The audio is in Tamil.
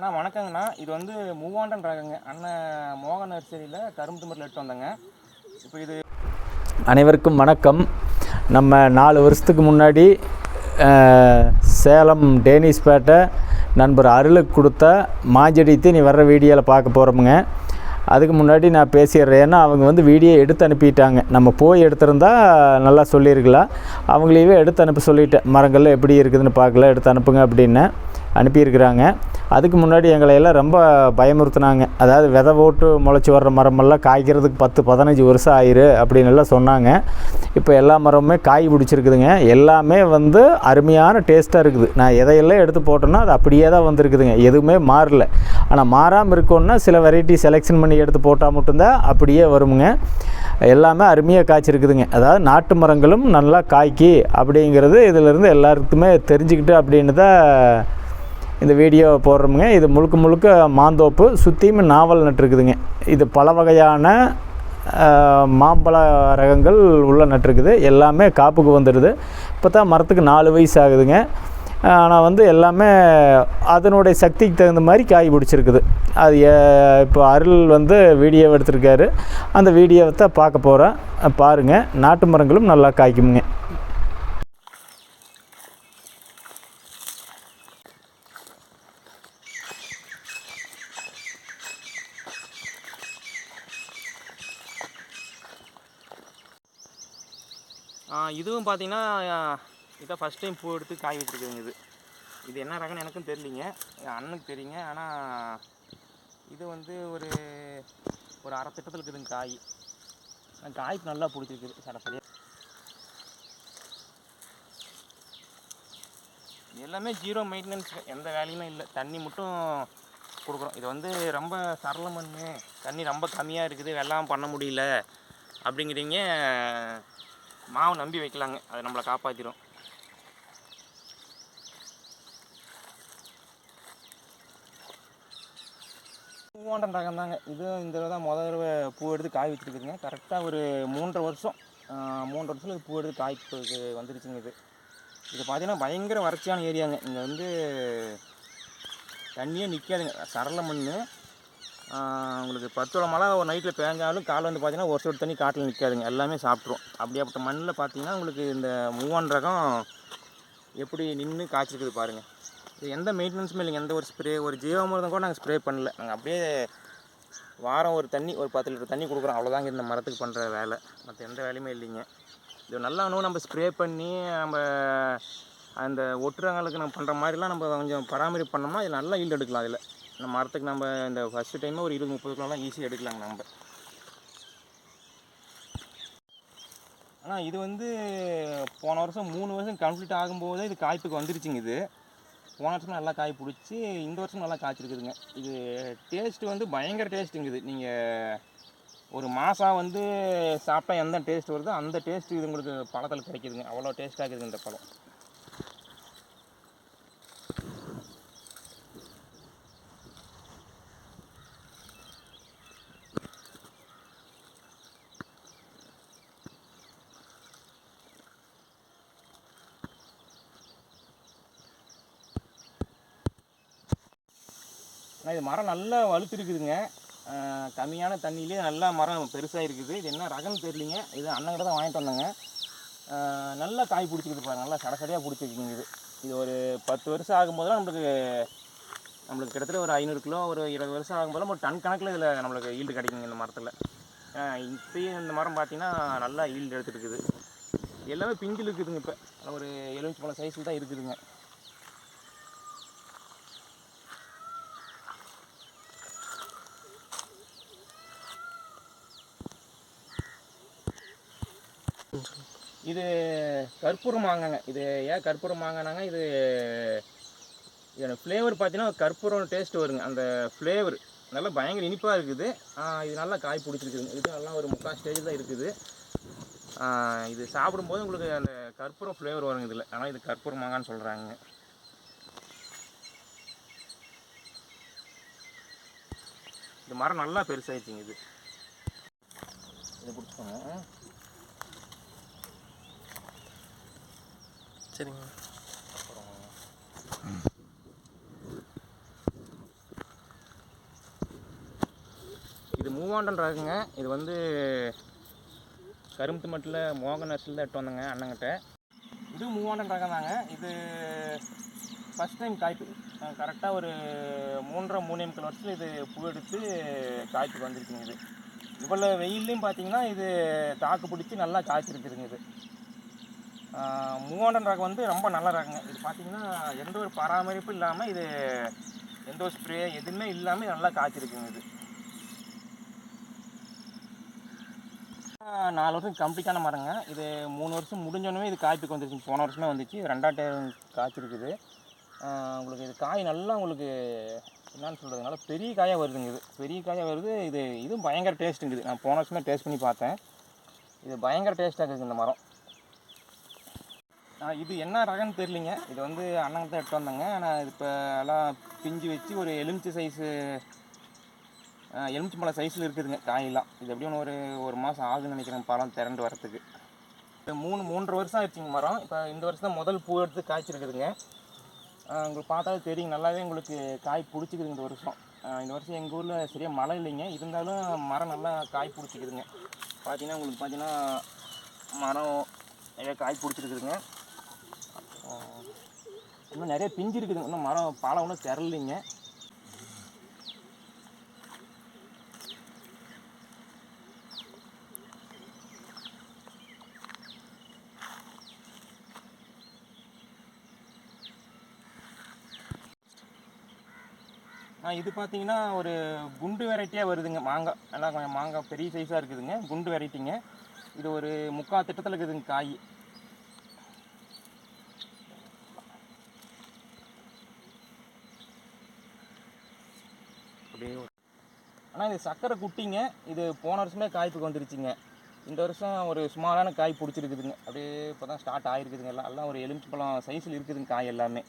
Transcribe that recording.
அண்ணா வணக்கங்கண்ணா. இது வந்து மூவாண்டன் ரகங்க. அண்ணன் மோகன் நர்சரியில் கரும்பு தும்பரில் எடுத்து வந்தேங்க. இப்போ இது அனைவருக்கும் வணக்கம். நம்ம நாலு வருஷத்துக்கு முன்னாடி சேலம் டேனிஸ்பேட்டை நண்பர் அருளுக்கு கொடுத்த மாஞ்செடித்து நீ வர்ற வீடியோவில் பார்க்க போகிறோமுங்க அதுக்கு முன்னாடி நான் பேசிடுறேன். ஏன்னா அவங்க வந்து வீடியோ எடுத்து அனுப்பிட்டாங்க. நம்ம போய் எடுத்திருந்தா நல்லா சொல்லியிருக்கலாம். அவங்களையே எடுத்து அனுப்ப சொல்லிட்டேன். மரங்கள்லாம் எப்படி இருக்குதுன்னு பார்க்கல எடுத்து அனுப்புங்க அப்படின்னு. அனுப்பியிருக்கிறாங்க. அதுக்கு முன்னாடி எங்களை எல்லாம் ரொம்ப பயமுறுத்துனாங்க. அதாவது விதை போட்டு முளைச்சி வர்ற மரமெல்லாம் காய்க்கிறதுக்கு பத்து பதினஞ்சு வருஷம் ஆயிரு அப்படின்னு எல்லாம் சொன்னாங்க. இப்போ எல்லா மரமுமே காய் பிடிச்சிருக்குதுங்க. எல்லாமே வந்து அருமையான டேஸ்ட்டாக இருக்குது. நான் எதையெல்லாம் எடுத்து போட்டேன்னா அது அப்படியே தான் வந்திருக்குதுங்க. எதுவுமே மாறல. ஆனால் மாறாமல் இருக்கோன்னா சில வெரைட்டி செலெக்ஷன் பண்ணி எடுத்து போட்டால் மட்டும்தான் அப்படியே வருமுங்க. எல்லாமே அருமையாக காய்ச்சிருக்குதுங்க. அதாவது நாட்டு மரங்களும் நல்லா காய்க்கி அப்படிங்கிறது இதிலிருந்து எல்லாருக்குமே தெரிஞ்சுக்கிட்டு அப்படின்னு தான் இந்த வீடியோ போடுறோமுங்க. இது முழுக்க முழுக்க மாந்தோப்பு சுற்றியும் நாவல் நட்டுருக்குதுங்க இது பல வகையான மாம்பழ ரகங்கள் உள்ளே நட்டுருக்குது. எல்லாமே காப்புக்கு வந்துடுது. இப்போ தான் மரத்துக்கு நாலு வயசு ஆகுதுங்க. ஆனால் வந்து எல்லாமே அதனுடைய சக்திக்கு தகுந்த மாதிரி காய் பிடிச்சிருக்குது. அது இப்போ அருள் வந்து வீடியோ எடுத்திருக்காரு. அந்த வீடியோவை தான் பார்க்க போகிறோம் பாருங்கள் நாட்டு மரங்களும் நல்லா காய்க்குமுங்க. இதுவும் பார்த்தீங்கன்னா இதான் ஃபஸ்ட் டைம் பூ எடுத்து காய் வச்சுருக்குதுங்க இது. இது என்ன ரகம்னு எனக்கும் தெரியலிங்க. என் அண்ணனுக்கு தெரியுங்க. ஆனால் இது வந்து ஒரு ஒரு அரை திட்டத்தில் இருக்குதுங்க காய். காய் காய்க்கு நல்லா பிடிச்சிருக்குது சட எல்லாமே ஜீரோ மெயின்டெனன்ஸ் எந்த வேலையுமே இல்லை. தண்ணி மட்டும் கொடுக்குறோம். இது வந்து ரொம்ப சரள மண் தண்ணி ரொம்ப கம்மியாக இருக்குது. வெள்ளாமல் பண்ண முடியல. அப்படிங்கிறீங்க. மாவு நம்பி வைக்கலாங்க. அது நம்மளை காப்பாற்றிடும் பூவாண்டன் ரகம் தாங்க. இது இந்த தடவை தான் முதல் தடவை பூ எடுத்து காய் வச்சுருக்குதுங்க கரெக்டாக ஒரு மூன்றரை வருஷம் மூன்றரை வருஷத்தில் இது பூ எடுத்து காய் இது வந்துருச்சுங்க இது. இது பார்த்தீங்கன்னா பயங்கர வறட்சியான ஏரியாங்க. இங்கே வந்து தண்ணியே நிற்காதுங்க சரள மண் உங்களுக்கு பத்தோட மழை ஒரு நைட்டில் பேஞ்சாலும் காலை வந்து பார்த்தீங்கன்னா ஒரு சொட்டு தண்ணி காட்டில் நிற்காதுங்க எல்லாமே சாப்பிட்ரும் அப்படியாப்பட்ட மண்ணில் பார்த்தீங்கன்னா உங்களுக்கு இந்த மூவான் ரகம் எப்படி நின்று காய்ச்சிருக்குது பாருங்கள் இது எந்த மெயின்டெனன்ஸுமே இல்லைங்க. எந்த ஒரு ஸ்ப்ரே ஒரு ஜீவாமிர்தம் கூட நாங்கள் ஸ்ப்ரே பண்ணல. நாங்கள் அப்படியே வாரம் ஒரு தண்ணி ஒரு பத்து லிட்டர் தண்ணி கொடுக்குறோம். அவ்வளோதாங்க இந்த மரத்துக்கு பண்ணுற வேலை. மற்ற எந்த வேலையுமே இல்லைங்க. இது நல்லா இன்னும் நம்ம ஸ்ப்ரே பண்ணி நம்ம அந்த ஒட்டுறவங்களுக்கு நம்ம பண்ணுற மாதிரிலாம் நம்ம கொஞ்சம் பராமரிப்பு பண்ணோம்னா இது நல்லா ஈல்டு எடுக்கலாம் அதில். இந்த மரத்துக்கு நம்ம இந்த ஃபஸ்ட்டு டைமே ஒரு இருபது முப்பது கிலோலாம் ஈஸியாக எடுக்கலாங்க நம்ம. ஆனால் இது வந்து போன வருஷம் மூணு வருஷம் கம்ப்ளீட் ஆகும்போதே இது காய்ப்புக்கு வந்துருச்சுங்க இது. போன வருஷம் நல்லா காய் பிடிச்சி இந்த வருஷம் நல்லா காய்ச்சிருக்குதுங்க. இது டேஸ்ட்டு வந்து பயங்கர டேஸ்ட்டுங்க இது. நீங்கள் ஒரு மாதம் வந்து சாப்பிட்டா எந்த டேஸ்ட் வருதோ அந்த டேஸ்ட்டு இது உங்களுக்கு பழத்தில் கிடைக்குதுங்க. அவ்வளோ டேஸ்ட்டாக இருக்குதுங்க இந்த பழம். ஆனால் இது மரம் நல்லா வலுத்திருக்குதுங்க. கம்மியான தண்ணியிலே நல்லா மரம் பெருசாக இருக்குது இது என்ன ரகம்னு தெரியலிங்க. இது அண்ணங்கிட்ட தான் வாங்கிட்டு வந்தேங்க. நல்லா காய் பிடிச்சிக்கிது பாருங்க. நல்லா சடசடையாக பிடிச்சிருக்குங்க இது. இது ஒரு பத்து வருஷம் ஆகும்போதெல்லாம் நம்மளுக்கு நம்மளுக்கு கிட்டத்தட்ட ஒரு ஐநூறு கிலோ ஒரு இருபது வருஷம் ஆகும்போதெல்லாம் ஒரு டன் கணக்கில் இதில் நம்மளுக்கு ஈல்டு கிடைக்குங்க இந்த மரத்தில். இப்பயும் இந்த மரம் பார்த்தீங்கன்னா நல்லா ஈல்டு எடுத்துருக்குது எல்லாமே பிஞ்சில் இருக்குதுங்க இப்போ. ஒரு எழுபத்தி பழம் சைஸில் தான் இருக்குதுங்க. இது கற்பூரம் மாங்காங்க. இது ஏன் கற்பூரம் மாங்கானாங்க? இது இதோட ஃப்ளேவர் பார்த்தீங்கன்னா கற்பூரம் டேஸ்ட் வருங்க. அந்த ஃப்ளேவர் நல்லா பயங்கர இனிப்பாக இருக்குது. இது நல்லா காய் பிடிச்சிருக்குதுங்க. இது நல்லா ஒரு முக்கால் ஸ்டேஜ் தான் இருக்குது. இது சாப்பிடும்போது உங்களுக்கு அந்த கற்பூரம் ஃப்ளேவர் வருங்க இதில். ஆனால் இது கற்பூரம் மாங்கான்னு சொல்கிறாங்க இந்த மரம் நல்லா பெருசாகிடுச்சிங்க இது. இதை பிடிச்சிக்கோங்க. சரிங்க. இது மூவாண்டன் ரகங்க. இது வந்து கரும்பு மட்டில் மோகன் நர்சரியில் தான் எட்டு வந்தேங்க அண்ணங்கிட்ட. இது மூவாண்டன் ரகம் தாங்க இது ஃபஸ்ட் டைம் காய்ப்பு கரெக்டாக ஒரு மூன்றரை மூணே முக்கால் வருஷத்தில் இது பூ எடுத்து காய்ப்பு வந்துருக்குங்க இது. இவ்வளோ வெயில்லையும் பார்த்தீங்கன்னா இது தாக்கு பிடிச்சி நல்லா காய்ச்சிருக்குதுங்க இது. மூவாண்டன் ரகம் வந்து ரொம்ப நல்ல ரகங்க. இது பார்த்தீங்கன்னா எந்த ஒரு பராமரிப்பும் இல்லாமல் இது எந்த ஒரு ஸ்ப்ரே எதுவுமே இல்லாமல் நல்லா காய்ச்சிருக்குங்க இது. நாலு வருஷம் கம்ப்ளீட்டான மரங்க. இது மூணு வருஷம் முடிஞ்சோடனே இது காய்ப்புக்கு வந்துருச்சு. போன வருஷமே வந்துச்சு. ரெண்டாவது டைம் காய்ச்சிருக்குது. உங்களுக்கு இது காய் நல்லா உங்களுக்கு என்னன்னு சொல்கிறதுனால பெரிய காயாக வருதுங்க இது. பெரிய காயாக வருது. இது இதுவும் பயங்கர டேஸ்ட்டுங்குது நான் போன வருஷமே டேஸ்ட் பண்ணி பார்த்தேன். இது பயங்கர டேஸ்ட்டாக இருக்குது இந்த மரம். இது என்ன ரகம்னு தெரியலிங்க. இது வந்து அண்ணன் தான் எடுத்து வந்தாங்க. ஆனால் இது இப்போ எல்லாம் பிஞ்சு வச்சு ஒரு எலுமிச்சை சைஸு எலுமிச்சம்பழம் சைஸில் இருக்குதுங்க காயெல்லாம். இது எப்படியும் ஒரு ஒரு மாதம் ஆகுதுன்னு நினைக்கிறேன் பழம் திரண்டு வரத்துக்கு. இப்போ மூணு மூன்றரை வருஷம் ஆயிடுச்சுங்க மரம். இப்போ இந்த வருஷம் தான் முதல் பூ எடுத்து காய்ச்சிருக்குதுங்க. உங்களுக்கு பார்த்தாலே தெரியும். நல்லாவே உங்களுக்கு காய் பிடிச்சிக்குதுங்க இந்த வருஷம். இந்த வருஷம் எங்கள் ஊரில் சரியாக மழை இல்லைங்க. இருந்தாலும் மரம் நல்லா காய் பிடிச்சிக்குதுங்க. பார்த்தீங்கன்னா உங்களுக்கு பார்த்தீங்கன்னா மரம் நிறைய காய் பிடிச்சிருக்குதுங்க. இன்னும் நிறைய பிஞ்சு இருக்குதுங்க இன்னும் மரம் பாலம் ஒன்றும் திரளிங்க இது பார்த்தீங்கன்னா ஒரு குண்டு வெரைட்டியாக வருதுங்க. மாங்காய் நல்லா கொஞ்சம் மாங்காய் பெரிய சைஸாக இருக்குதுங்க. குண்டு வெரைட்டிங்க. இது ஒரு முக்கால் திட்டத்தில் இருக்குதுங்க காய். அப்படியே ஆனால் இது சக்கரை குட்டிங்க. இது போன வருஷமே காய்ப்புக்கு வந்துருச்சுங்க. இந்த வருஷம் ஒரு சுமாரான காய் பிடிச்சிருக்குதுங்க. அப்படியே இப்போ தான் ஸ்டார்ட் ஆகிருக்குதுங்க எல்லாம் எல்லாம் ஒரு எலுமிச்சம்பழம் சைஸில் இருக்குதுங்க காய் எல்லாமே.